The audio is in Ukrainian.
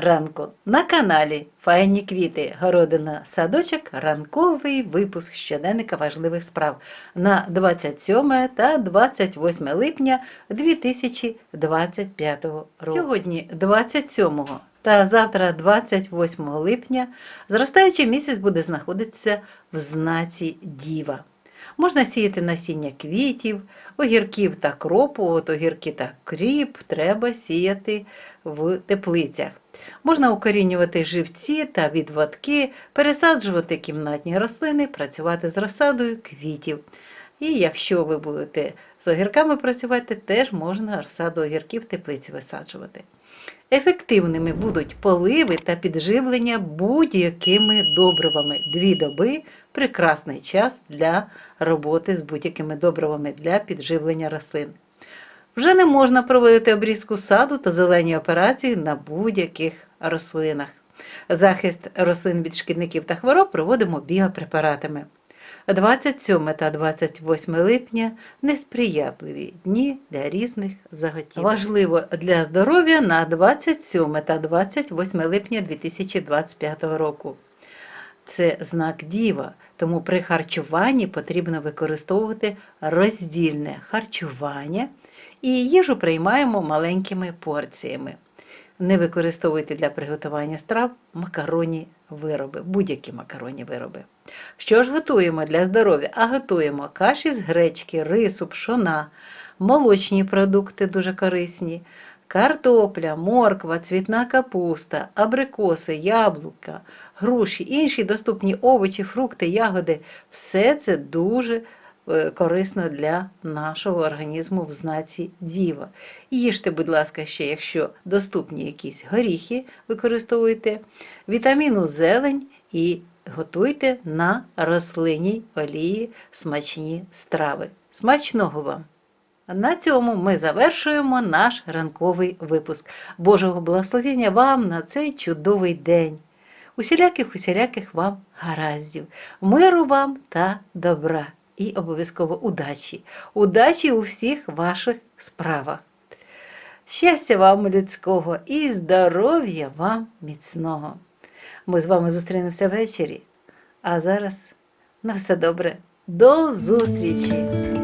ранку на каналі Файні квіти, городина, садочок, ранковий випуск щоденника важливих справ на 27 та 28 липня 2025 року. Сьогодні 27 та завтра 28 липня зростаючий місяць буде знаходитися в знаці Діва. Можна сіяти насіння квітів, огірків та кропу, от огірки та кріп треба сіяти в теплицях. Можна укорінювати живці та відводки, пересаджувати кімнатні рослини, працювати з розсадою квітів. І якщо ви будете з огірками працювати, теж можна розсаду огірків в теплиці висаджувати. Ефективними будуть поливи та підживлення будь-якими добривами. Дві доби прекрасний час для роботи з будь-якими добривами для підживлення рослин. Вже не можна проводити обрізку саду та зелені операції на будь-яких рослинах. Захист рослин від шкідників та хвороб проводимо біопрепаратами. 27 та 28 липня несприятливі дні для різних заготів. Важливо для здоров'я на 27 та 28 липня 2025 року. Це знак діва, тому при харчуванні потрібно використовувати роздільне харчування і їжу приймаємо маленькими порціями. Не використовуйте для приготування страв макаронні вироби, будь-які макаронні вироби. Що ж готуємо для здоров'я? А готуємо каші з гречки, рису, пшона, молочні продукти дуже корисні, картопля, морква, цвітна капуста, абрикоси, яблука, груші, інші доступні овочі, фрукти, ягоди все це дуже корисно для нашого організму в знаці діва. Їжте, будь ласка, ще, якщо доступні якісь горіхи, використовуйте вітаміну зелень і готуйте на рослинній олії смачні страви. Смачного вам! На цьому ми завершуємо наш ранковий випуск. Божого благословення вам на цей чудовий день. Усіляких усіляких вам гараздів, миру вам та добра і обов'язково удачі. Удачі у всіх ваших справах. Щастя вам людського і здоров'я вам міцного. Ми з вами зустрінемося ввечері. А зараз на все добре. До зустрічі!